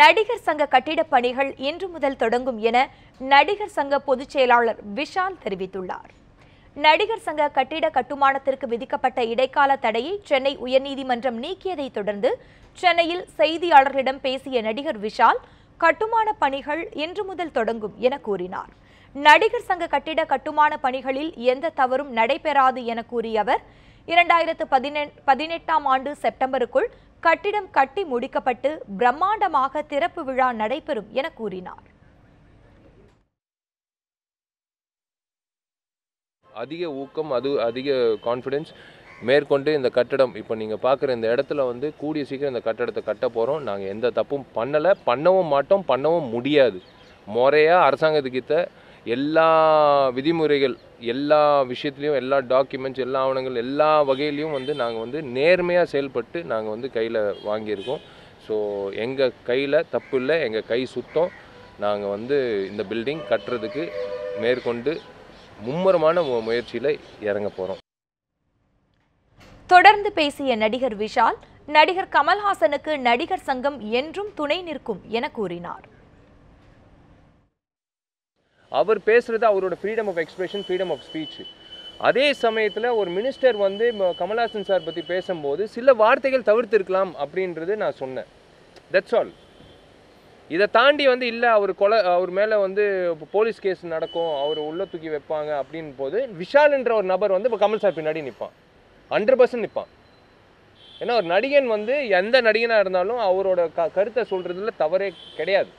நடிகர் சங்க கட்டிடப் பணிகள் இன்று முதல் தொடங்கும் என நடிகர் சங்க பொதுச் செயலாளர் விஷால் தெரிவித்துள்ளார். நடிகர் சங்க கட்டிட கட்டுமானத்திற்கு விதிக்கப்பட்ட இடைக்கால தடையை சென்னை உயர்நீதிமன்றம் நீக்கியதை தொடர்ந்து சென்னையில் செய்தியாளர்களிடம் பேசிய நடிகர் விஷால் கட்டுமான பணிகள் இன்று முதல் தொடங்கும் என கூறினார். நடிகர் சங்க கட்டிட கட்டுமான பணிகளில் எந்த தவறும் நடைபெறாது என கூறிய அவர் இரண்டாயிரத்து பதினெண் பதினெட்டாம் ஆண்டு செப்டம்பருக்குள் கட்டிடம் கட்டி முடிக்கப்பட்டு பிரம்மாண்டமாக திறப்பு விழா நடைபெறும் என கூறினார். அதிக ஊக்கம் அது அதிக கான்ஃபிடென்ஸ் மேற்கொண்டு இந்த கட்டடம் இப்போ நீங்கள் பார்க்குற இந்த இடத்துல வந்து கூடிய சீக்கிரம் இந்த கட்டடத்தை கட்ட போகிறோம் நாங்கள் எந்த தப்பும் பண்ணலை. பண்ணவும் மாட்டோம் பண்ணவும் முடியாது. முறையாக அரசாங்கத்துக்கிட்ட எல்லா விதிமுறைகள் எல்லா விஷயத்துலையும் எல்லா டாக்குமெண்ட்ஸ் எல்லா ஆவணங்கள் எல்லா வகையிலையும் வந்து நாங்கள் வந்து நேர்மையாக செயல்பட்டு நாங்கள் வந்து கையில் வாங்கியிருக்கோம். ஸோ எங்கள் கையில் தப்பு இல்லை எங்கள் கை சுத்தம். நாங்கள் வந்து இந்த பில்டிங் கட்டுறதுக்கு மேற்கொண்டு மும்முரமான மு- முயற்சியில் இறங்க போகிறோம் தொடர்ந்து பேசிய நடிகர் விஷால் நடிகர் கமல்ஹாசனுக்கு நடிகர் சங்கம் என்றும் துணை நிற்கும் என கூறினார். அவர் பேசுறது அவரோட freedom of expression freedom of speech அதே சமயத்தில் ஒரு மினிஸ்டர் வந்து கமல்ஹாசன் சார் பற்றி பேசும்போது சில வார்த்தைகள் தவிர்த்திருக்கலாம் அப்படின்றது நான் சொன்னேன். தட்ஸ் ஆல் இதை தாண்டி வந்து இல்லை அவர் கொலை அவர் மேலே வந்து இப்போ போலீஸ் கேஸ் நடக்கும் அவர் உள்ள தூக்கி வைப்பாங்க அப்படின் போது விஷால்ன்ற ஒரு நபர் வந்து இப்போ கமல் சார் பின்னாடி நிற்பான். ஹண்ட்ரட் பர்சன்ட் நிற்பான். ஏன்னா ஒரு நடிகன் வந்து எந்த நடிகனாக இருந்தாலும் அவரோட க கருத்தை சொல்கிறதுல தவறே கிடையாது.